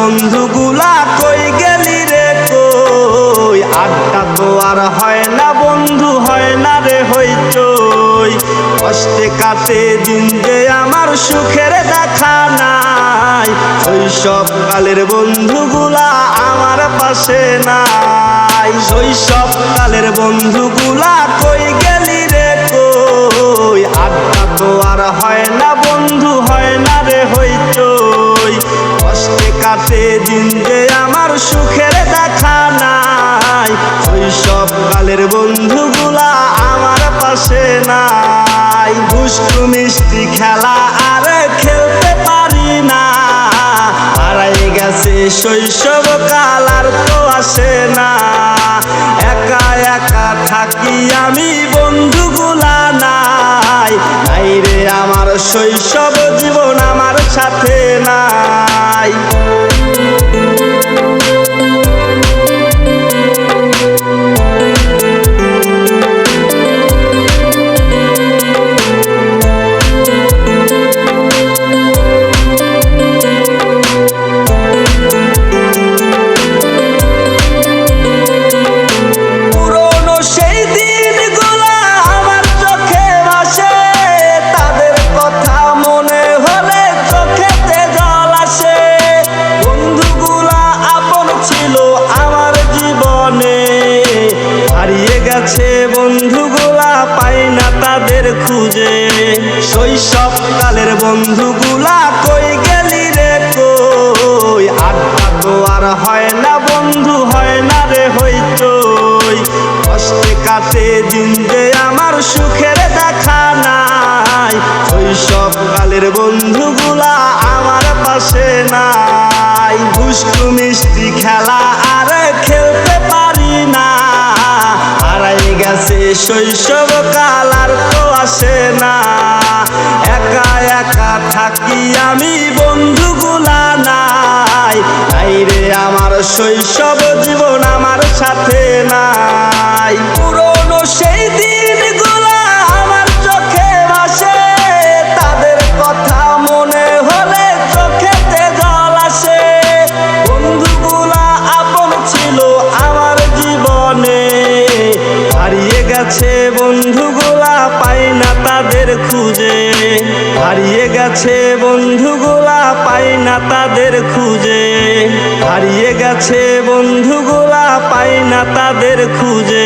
বন্ধুগুলা কই গেলি রে কই? আড্ডা তো আর হয় না, বন্ধু হয় না রে হইচই। কষ্টে কাটে দিন যে আমার সুখের দেখা নাই। শৈশব কালের বন্ধুগুলা আমার পাশে নাই। শৈশব কালের বন্ধুগুলা কই গেলি রে কই? আড্ডা তো আর হয় না, বন্ধু হয় না রে হইচই। কাটে যে আমার সুখের দেখা নাই শৈশব কালের বন্ধুগুলা আমার পাশে নাই। দুষ্টু মিষ্টি খেলা আর খেলতে পারি না। হারাই গেছে শৈশব কাল আর তো আসে না। একা একা থাকি আমি বন্ধুগুলা নাই। নাই রে আমার শৈশব জীবন আমার সাথে নাই। হারিয়ে গেছে বন্ধু বন্ধুগুলা, পাই না তাদের খুঁজে। শৈশব কালের বন্ধুগুলা, কই গেলি রে কই? আড্ডা তো আর হয় না, বন্ধু হয় না রে হইচই। কষ্টে কাটে দিন যে আমার সুখের দেখা নাই। শৈশব কালের বন্ধুগুলা আমার পাশে নাই। দুষ্টু মিষ্টি খেলা শৈশব কাল আর তো আসে না। একা একা থাকি আমি, বন্ধুগুলা নাই। রে আমার শৈশব জীবন আমার সাথে নাই। হারিয়ে গেছে বন্ধুগুলা পাই না তাদের খুঁজে। হারিয়ে গেছে বন্ধুগুলা পাই না তাদের খুঁজে। হারিয়ে গেছে বন্ধুগুলা পাই না তাদের খুঁজে।